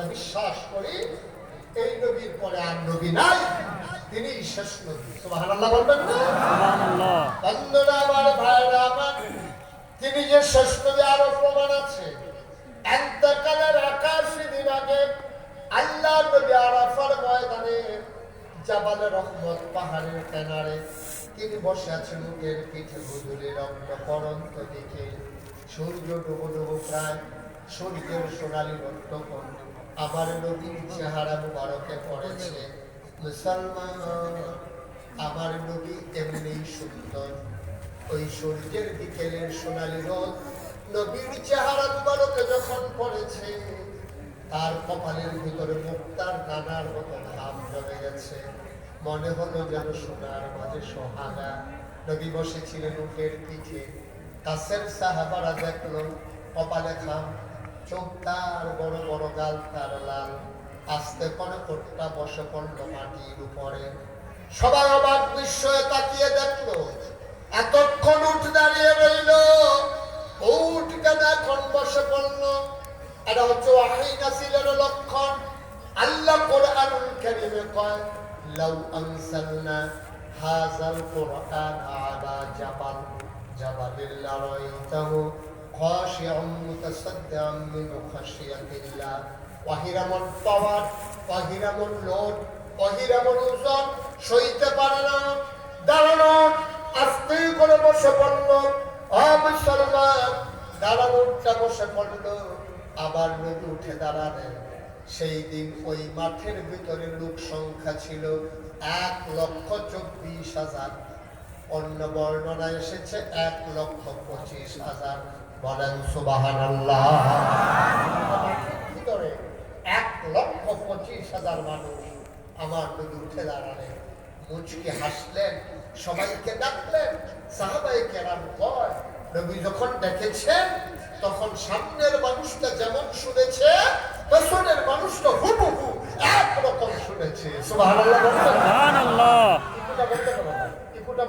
আমরা বিশ্বাস করি এই নবীর পরে আর নবী নাই তিনি শেষ নবী। সুবহানাল্লাহ বলবেন না? সুবহানাল্লাহ। বন্ধুরা আমার ভাইরা আমার তিনি যে শেষ নবী আরও প্রমাণ আছে। এন্তকালের আকাশি দিন আগে আল্লাহ নবী আরাফার ময়দানে জাবালে রহমত পাহাড়ের কিনারে তিনি বসে আছেন উটের পিঠে গুজুলি রক্ত পরন্ত দিকে সূর্য ডুবো ডুবো প্রায় সূর্যের সোনালি রক্তকণ আমার নবীর চেহারা মুবারকে পড়েছে। মুসলমান আমার নবী এমনি সুন্দর। ওই সূর্যের বিকেলের সোনালি রোদ নবীর চেহারা মুবারকে যখন পড়েছে, তার কপালের ভিতরে মুক্তার দানার মতো ঘাম জমে গেছে। মনে হলো যেন সোনার মাঝে সোহাগা। নবী বসেছিলেন উটের পিঠে। কাছের সাহাবারা দেখল, কপালে খাম চোখ তার বড় বড় গাল তার লাল। আস্তে করে ওটটা বসে পড়ল মাটির উপরে। সবাই অবাক বিস্ময়ে তাকিয়ে দেখল, এতক্ষণ উঠ দাঁড়িয়ে রইল। উঠ কেন এখন বসে পড়ল? এটা হচ্ছে ওয়াহি নাসিলের লক্ষণ। আল্লাহ কোরআনুল কারীমে কয়, লাউ আনসালনা হাযাল কোরআন আলা জাবাল জাবালিল মিন সইতে পারে না দাঁড়ানো আস্তে করে বসে দাঁড়ানোটা বসে আবার নদী উঠে দাঁড়ালেন সেই দিন ওই মাঠের ভিতরে লোক সংখ্যা ছিল এক লক্ষ চব্বিশ হাজার অন্য বর্ণনা এসেছে এক লক্ষ পঁচিশ হাজার বলেন সুবাহান ভিতরে এক লক্ষ পঁচিশ হাজার মানুষ আমার নদী উঠে দাঁড়ালেন মুচকি হাসলেন সবাইকে ডাকলেন সাহাবাই কেরাম কয় নবী যখন দেখেছেন তখন সামনের মানুষটা যেমন শুনেছে পেছনের মানুষটা হুবহু একরকম শুনেছে?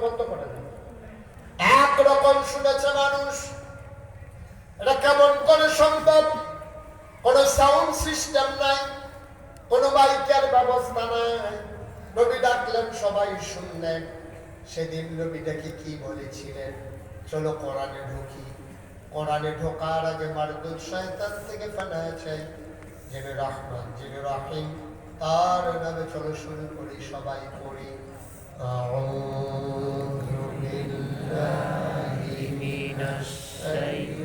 বন্ধ করে। একরকম শুনেছে মানুষ। এটা কেমন করে সম্ভব কোন সাউন্ড সিস্টেম নাই, কোন মাইকের ব্যবস্থা নাই। নবী ডাকলেন, সবাই শুনলেন। সেদিন নবী ডেকে কি বলেছিলেন? চলো কোরআনে ঢুকি। কোরআনে ঢোকার আগে মারদুদ শয়তান থেকে চাই। জেনে রহমান জেনে রাহিম, তার নামে চলো শুরু করি, সবাই করি বিল্লাহি মিনাশ শাইতানির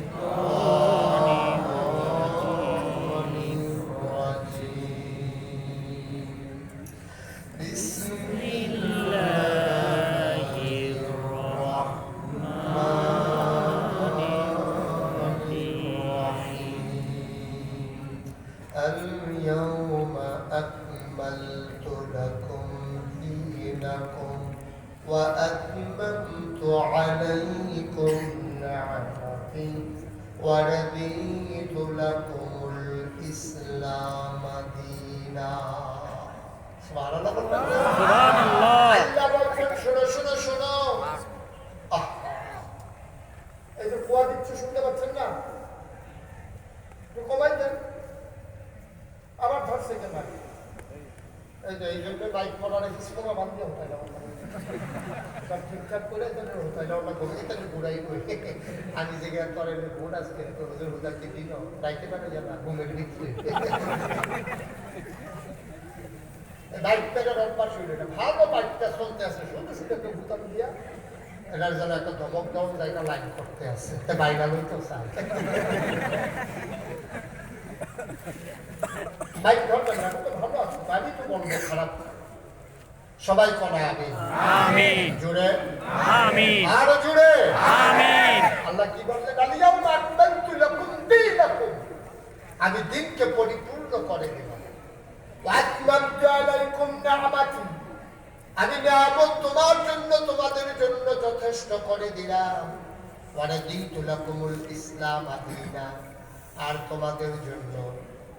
اليوم أكملت لكم دينكم وأتممت عليكم نعمتي ورضيت لكم الإسلام دينا سبحان الله সুবহানাল্লাহ আল্লাহ বলছেন শোনো শোনো শোনো আহ, এই যে কুয়া দিচ্ছে শুনতে পাচ্ছেন না এই জন্য বাইক করার স্কুমা বাদ দিয়ে হতাই যাব সব ঠিকঠাক করে তাহলে যাব না ঘুমিয়ে তাহলে ঘুরাই কই আমি তো রব্বার শুনে না ভালো চলতে আছে। শুধু শুধু দিয়া এটার যেন একটা ধমক দেওয়া যায় না লাইন করতে আছে। বাইরা লইতে চায় বাইক তো ভালো আছে গাড়ি তো বন্ধ খারাপ সবাই করা আমি আমিন। জুড়ে আমিন। আরও জুড়ে আমিন। আল্লাহ কি বললেন? আলিয়াউম আকমালতু লাকুম দীনাকুম। আমি দিনকে পরিপূর্ণ করে দিলাম ওয়াতমামতু আলাইকুম নি'মাতি আমি নিয়ামত তোমার জন্য তোমাদের জন্য যথেষ্ট করে দিলাম। ওয়ারাদিতু লাকুমুল ইসলাম আদিনা। আর তোমাদের জন্য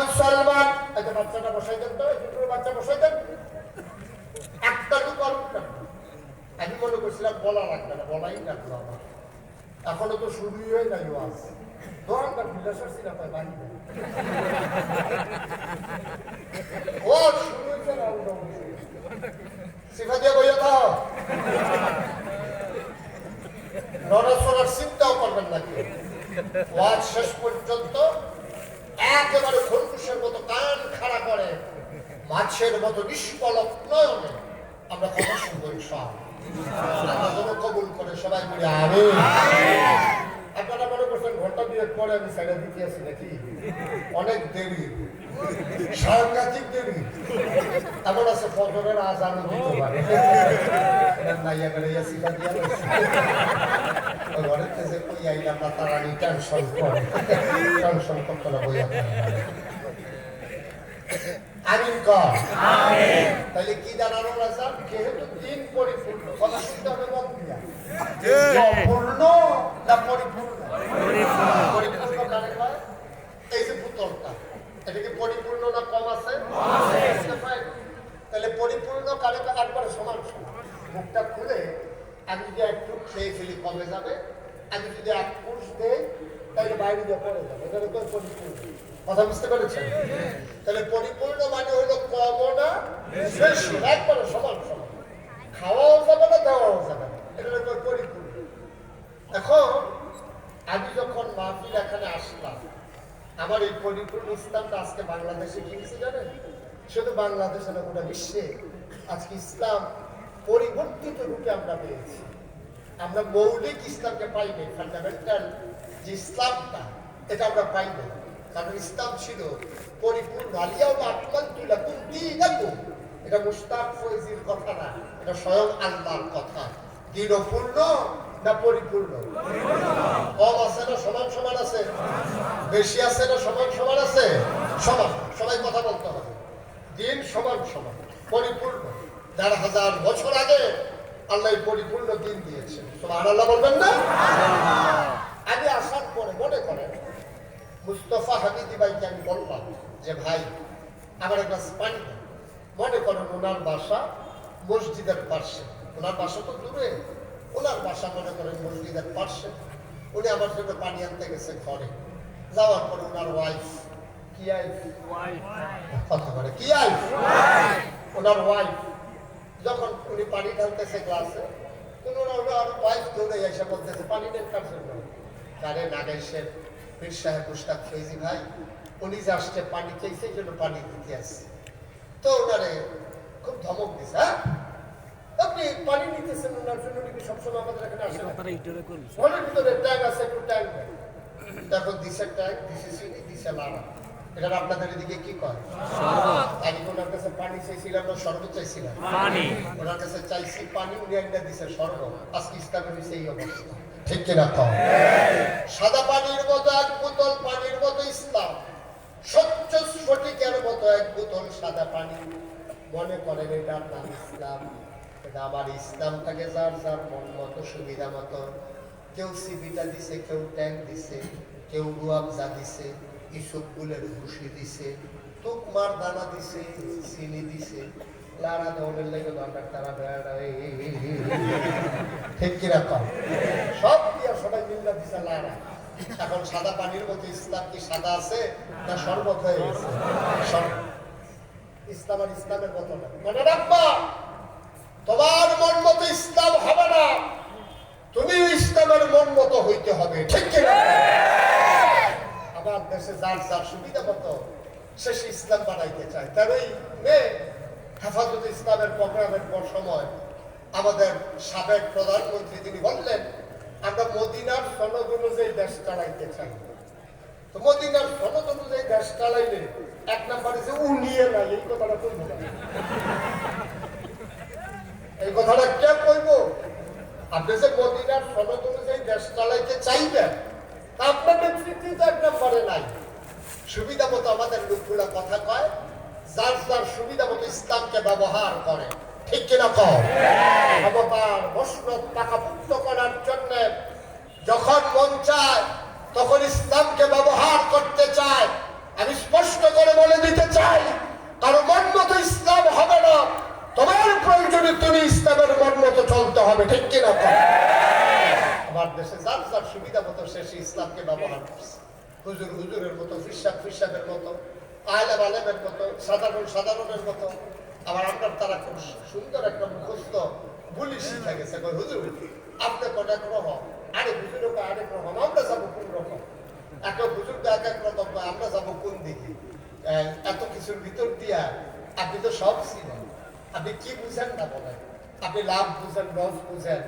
মুসলমান যে বাচ্চাটা বসাই দেন তো দুটো বাচ্চা বসাই দেন। একটা। আমি মনে করছিলাম বলা লাগবে না, বলাই লাগল আমার। এখনও তো শুরুই হয়ে নাই ও শুরু না সিফা দিয়ে বইয়া দাও। নড়াচড়ার চিন্তাও করবেন না কেউ। ওয়াজ শেষ পর্যন্ত একেবারে খরগোশের মতো কান খাড়া করে। মাছের মতো নিষ্কলক নয়নে আমরা কথা শুনব সব। কবুল করে সবাই আমি আপনারা মনে করছেন ঘণ্টা দুয়েক পরে আমি সাইডে দিতে নাকি? অনেক দেরি। সাংঘাতিক দেরি। এমন আছে ফজরের দিতে নাইয়া গেলে ইয়া সিটা দিয়া। ওই থেকে কই আইলাম না তারা টেনশন করে টেনশন করতে না বইয়া আমিন কর তাহলে কি দাঁড়ানো রাজা যেহেতু দিন পরিপূর্ণ কথা শুনতে হবে দিয়া পূর্ণ না পরিপূর্ণ পরিপূর্ণ কারে কয়? এই যে পুতলটা এটা কি পরিপূর্ণ না কম আছে তাহলে পরিপূর্ণ কারে? একবারে সমান সমান মুখটা খুলে আমি যদি খেয়ে ফেলি কমে যাবে? আমি যদি এক পুরুষ দেই, তাহলে বাইরে দিয়ে পড়ে যাবে। এটা তো পরিপূর্ণ? কথা বুঝতে পেরেছেন? তাহলে পরিপূর্ণ মানে হলো কমও না একবারে সমান সমান। খাওয়াও যাবে না, দেওয়াও যাবে না। এটা হলো পরিপূর্ণ? এখন আমি যখন মাহফিল এখানে আসলাম, আমার এই পরিপূর্ণ ইসলামটা আজকে বাংলাদেশে কি জানেন? শুধু বাংলাদেশে না, গোটা বিশ্বে আজকে ইসলাম পরিবর্তিত রূপে আমরা পেয়েছি। আমরা মৌলিক ইসলামকে পাইনি ফান্ডামেন্টাল যে ইসলামটা, এটা আমরা পাইনি কারণ ইসলাম ছিল পরিপূর্ণ, আলিয়া আকমাল তুলা কুন্তি এটা মুস্তাক ফৈজির কথা না, এটা স্বয়ং আল্লাহর কথা। দৃঢ়পূর্ণ না পরিপূর্ণ? কম আছে না সমান সমান আছে? বেশি আছে না সমান সমান আছে? সমান, সবাই কথা বলতে হবে। দিন সমান সমান, পরিপূর্ণ। দেড় হাজার বছর আগে আল্লাহ পরিপূর্ণ দিন দিয়েছে সবাই আল্লাহ বলবেন না? আমি আসার পরে মনে করেন মুস্তফা হামিদি ভাইকে আমি বললাম যে ভাই আমার একটা পানি মনে করেন ওনার বাসা মসজিদের পার্শ্বে ওনার বাসা তো দূরে। ওনার বাসা মনে করেন মসজিদের পার্শ্বে উনি আমার জন্য পানি আনতে গেছে ঘরে। যাওয়ার পরে ওনার ওয়াইফ কি আইফ কথা বলে কি আইফ ওনার ওয়াইফ যখন উনি পানি ঢালতেছে গ্লাসে ওনার ওনার ওয়াইফ দৌড়ে এসে বলতেছে পানি দেন কার জন্য। কারে নাগাইছেন পীর সাহেব মুস্তাক ফৈজি ভাই উনি যে আসছে পানি চাইছে এই জন্য পানি দিতে আসছে। তো ওনারে খুব ধমক দিছে হ্যাঁ? আপনি পানি নিতেছেন ওনার জন্য উনি কি সবসময় আমাদের এখানে আসেন ঘরের ভিতরে ট্যাঙ্ক আছে একটু ট্যাঙ্ক দেখো দিছে ট্যাঙ্ক দিশে চিনি দিছে লাড়া। এটা আপনাদের এদিকে কি কয়? আমি ওনার কাছে পানি চাইছিলাম না শরবত চাইছিলাম। পানি। ওনার কাছে চাইছি পানি উনি একটা দিছে শরবত। আজকে ইসলামের হয়েছে অবস্থা। ঠিক কিনা কম সাদা পানির মতো এক বোতল পানির মতো ইসলাম। স্বচ্ছ স্ফটিকের মতো এক বোতল সাদা পানি। মনে করেন এটা আপনার ইসলাম। এটা আমার ইসলামটাকে যার যার মন মতো সুবিধা মতো। কেউ সিবিটা দিছে কেউ ট্যাঙ্ক দিছে কেউ রুয়াবজা দিছে। ইসব ফুলের খুশি দিছে তুকমার দানা দিছে, চিনি দিছে। লারা দৌড়ের লেগে দরকার তারা ঠিক সব দিয়া সবাই মিল্লা দিছে লারা। এখন সাদা পানির ইসলাম কি সাদা আছে না শরবত হয়ে গেছে? ইসলাম আর ইসলামের মতো না। মনে তোমার মন মতো ইসলাম হবে না। তুমি ইসলামের মন মতো হইতে হবে, ঠিক কিনা আমার দেশে যার যার সুবিধা মতো সে ইসলাম বানাইতে চায়। তার ওই মেয়ে হেফাজত ইসলামের প্রোগ্রামের পর সময় আমাদের সাবেক প্রধানমন্ত্রী তিনি বললেন, আমরা মদিনার সনদ অনুযায়ী দেশ চালাইতে চাই। তো মদিনার সনদ অনুযায়ী দেশ চালাইলে এক নম্বরে যে উনিয়ে নাই, এই কথাটা কইব। এই কথাটা কে কইব? আপনি যে মদিনার সনদ অনুযায়ী দেশ চালাইতে চাইবেন তা আপনার নেতৃত্বে তো এক নম্বরে নাই। সুবিধা মতো আমাদের লোকগুলা কথা কয়, যার যার সুবিধা মতো ইসলামকে ব্যবহার করে। ঠিক কিনা কম ক্ষমতার মসনদ পাকাপুক্ত করার জন্য যখন মন চায়, তখন ইসলামকে ব্যবহার করতে চায়। আমি স্পষ্ট করে বলে দিতে চাই, কারও মন মতো ইসলাম হবে না। তোমার প্রয়োজনে তুমি ইসলামের মন মতো চলতে হবে, ঠিক কিনা কম আমার দেশে যার যার সুবিধা মতো সে ইসলামকে ব্যবহার করছে। হুজুর হুজুরের মতো ফিসাব ফিসাবের মতো, আলেম আলেমের মতো, সাধারণ সাধারণের মতো। আবার আপনার তারা খুব সুন্দর একটা মুখস্থ বুলি শিখে গেছে হুজুর, আপনি এক রকম আরে হুজুর আরেক রকম আমরা যাব কোন রকম? একটা হুজুর এক এক রকম আমরা যাব কোন দিকে? এত কিছুর ভিতর দিয়া আপনি তো সব ছিলেন আপনি কি বুঝেন না বলেন? আপনি লাভ বুঝেন লস বুঝেন।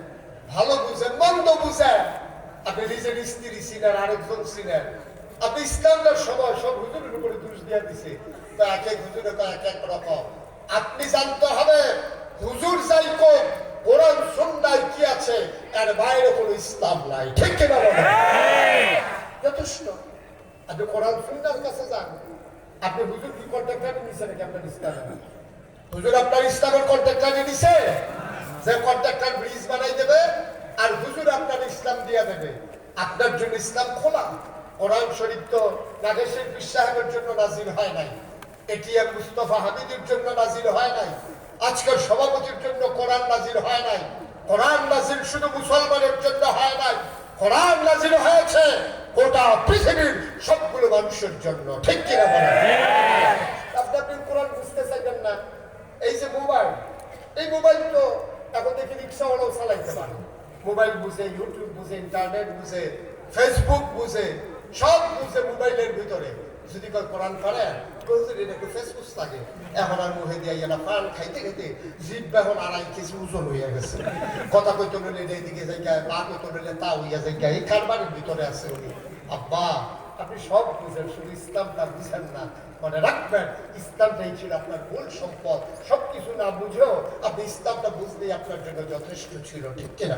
ভালো বুঝেন মন্দ বুঝেন আপনি নিজের স্ত্রী ছিলেন আরেকজন ছিলেন আপনি ইসলামের সময় সব হুজুরের উপরে দোষ দিয়ে দিছে। তো এক এক হুজুরে তো এক এক রকম। আপনি জানতে হবে, হুজুর যাই কোন কোরআন, সুন্নায় কি আছে, এর বাইরে কোনো ইসলাম নাই। ঠিক কিনা যথেষ্ট। আপনি কোরআন, সুন্নার কাছে যান। আপনি হুজুর কি কন্ট্যাক্ট নিছে নাকি আপনার ইসলামে হুজুর আপনার ইসলামের কন্ট্যাক্ট দিছে যে কন্ট্রাক্টর ব্রিজ বানাই দেবে আর হুজুর আপনার ইসলাম দিয়ে দেবে। আপনার জন্য ইসলাম খোলা। কোরআন শরীফ তো নাগেশের বিশ্বাহের জন্য নাজিল হয় নাই। এটিএম মুস্তফা হামিদের জন্য নাজিল হয় নাই। আজকের সভাপতির জন্য কোরআন নাজিল হয় নাই। কোরআন নাজিল শুধু মুসলমানের জন্য হয় নাই। কোরআন নাজিল হয়েছে গোটা পৃথিবীর সবগুলো মানুষের জন্য। ঠিক কিনা বলেন? আপনি আপনি কোরআন বুঝতে চাইবেন না। এই যে মোবাইল। এই মোবাইল তো এখন দেখি রিক্সাওয়ালাও চালাইতে পারে। মোবাইল বুঝে ইউটিউব বুঝে ইন্টারনেট বুঝে ফেসবুক বুঝে, সব বুঝে মোবাইলের ভিতরে। যদি কেউ কোরআন করেন এটাকে ফেসবুক থাকে, এখন আর দিয়ে পান খাইতে এখন আড়াই কেজি ওজন হয়ে গেছে। কথা কইতে নিলে এইদিকে জায়গায় পা কইতে নিলে তা হইয়া জায়গায় এই কারবারের ভিতরে আছে উনি। আব্বা, আপনি সব বুঝেন, শুধু ইসলামটা বুঝেন না। মনে রাখবেন ইসলামটাই ছিল আপনার মূল সম্পদ। সবকিছু না বুঝেও আপনি ইসলামটা বুঝলেই আপনার জন্য যথেষ্ট ছিল, ঠিক কিনা?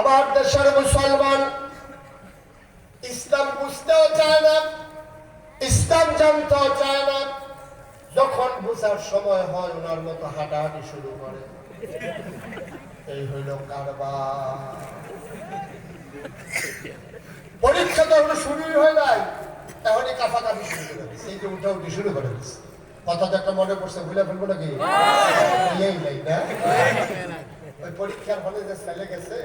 আমার দেশের মুসলমান ইসলাম বুঝতেও চায় না, ইসলাম জানতেও চায় না। যখন বুঝার সময় হয়, ওনার মতো হাঁটাহাঁটি শুরু করে। এই হইল কারবার। পরীক্ষা তো শুরুই হয় নাই। এখনই কাফাকাফি শুরু করে এই যে উঠা উঠি শুরু করে দিচ্ছে। কথা তো একটা মনে পড়ছে, ভুলে ফেলব নাকি? ওই পরীক্ষার হলে যে ছেলে গেছে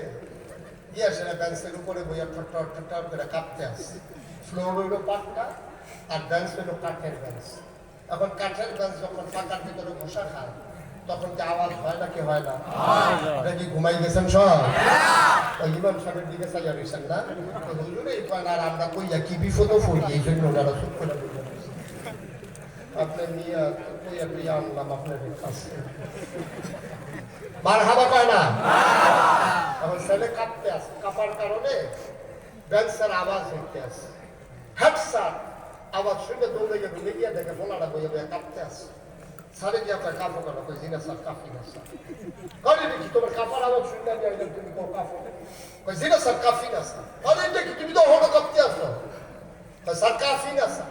গিয়ে সেটা বেঞ্চের উপরে বইয়া ঠট্টর ঠট্টর করে কাঁপতে আসছে। ফ্লোর হইল পাটটা, আর বেঞ্চ হইল কাঠের বেঞ্চ। এখন কাঠের বেঞ্চ যখন পাকার ভিতরে বসা খায় তখন কি আওয়াজ হয় নাকি হয় না? আপনারা কি ঘুমাই গেছেন সব? ইমাম সাহেবের দিকে চাইয়া রয়েছেন না? হুজুরে এই আর আমরা কইয়া কি বিপদ পড়ি? এই জন্য ওনারা চুপ করে রয়েছে। নিয়ে কইয়া কইয়া আনলাম আপনার কাছে মার হাবা কয় না? এখন ছেলে কাঁপতে আছে। কাঁপার কারণে বেঞ্চের আওয়াজ হইতে আছে হ্যাটসার আওয়াজ শুনে দৌড়ে গিয়ে ঢুকে গিয়ে দেখে বলাটা বইয়ে বইয়ে কাঁপতে আছে সারে গিয়ে আপনার কাপড় কেন কই, জিনা স্যার, কাফি না স্যার। কলে দেখি তোমার কাপড় আওয়াজ শুনতে আমি আইলাম তুমি কো কাপড়? কই জিনা স্যার, কাফি না স্যার। কলে দেখি তুমি তো হলো কাঁপতে আসো কই স্যার, কাফি না স্যার।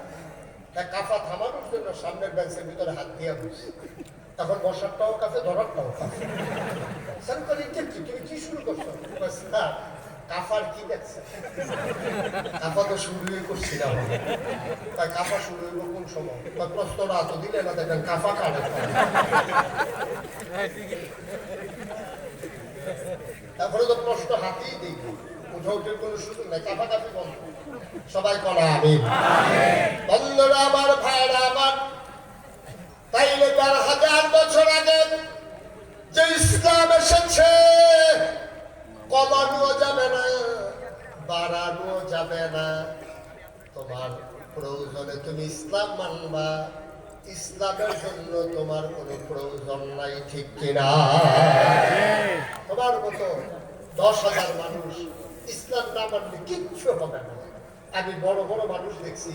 তা কাফা থামানোর জন্য সামনের বেঞ্চের ভিতরে হাত দিয়ে বসে। তখন বসারটাও কাফে, ধরারটাও কাফে। স্যার কলে দেখি তুমি কি শুরু করছ? স্যার কাফার কি দেখছে? কাফা তো শুরুই করছিলাম। তাই কাফা শুরু হইব কোন সময়? বা প্রশ্নটা এত দিলে না দেখেন কাফা কাটে তারপরে তো প্রশ্ন হাতেই দিই। উঠে উঠে কোনো সুযোগ নাই কাফা কাফি বন্ধ। সবাই কলা আমি বন্ধুরা আমার ভাইরা আমার, তাইলে তার হাজার বছর আগে যে ইসলাম এসেছে কমানো যাবে না, বাড়ানো যাবে না। তোমার প্রয়োজনে তুমি ইসলাম মানবা, ইসলামের জন্য তোমার কোনো প্রয়োজন নাই, ঠিক কিনা? তোমার মতো দশ হাজার মানুষ ইসলাম না মানলে কিচ্ছু হবে না। আমি বড় বড় মানুষ দেখছি,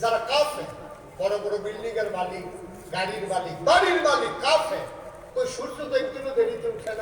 যারা কাফে বড় বড় বিল্ডিং এর মালিক, গাড়ির মালিক, বাড়ির মালিক কাফে ওই সূর্য তো একটু দেরিতে উঠে না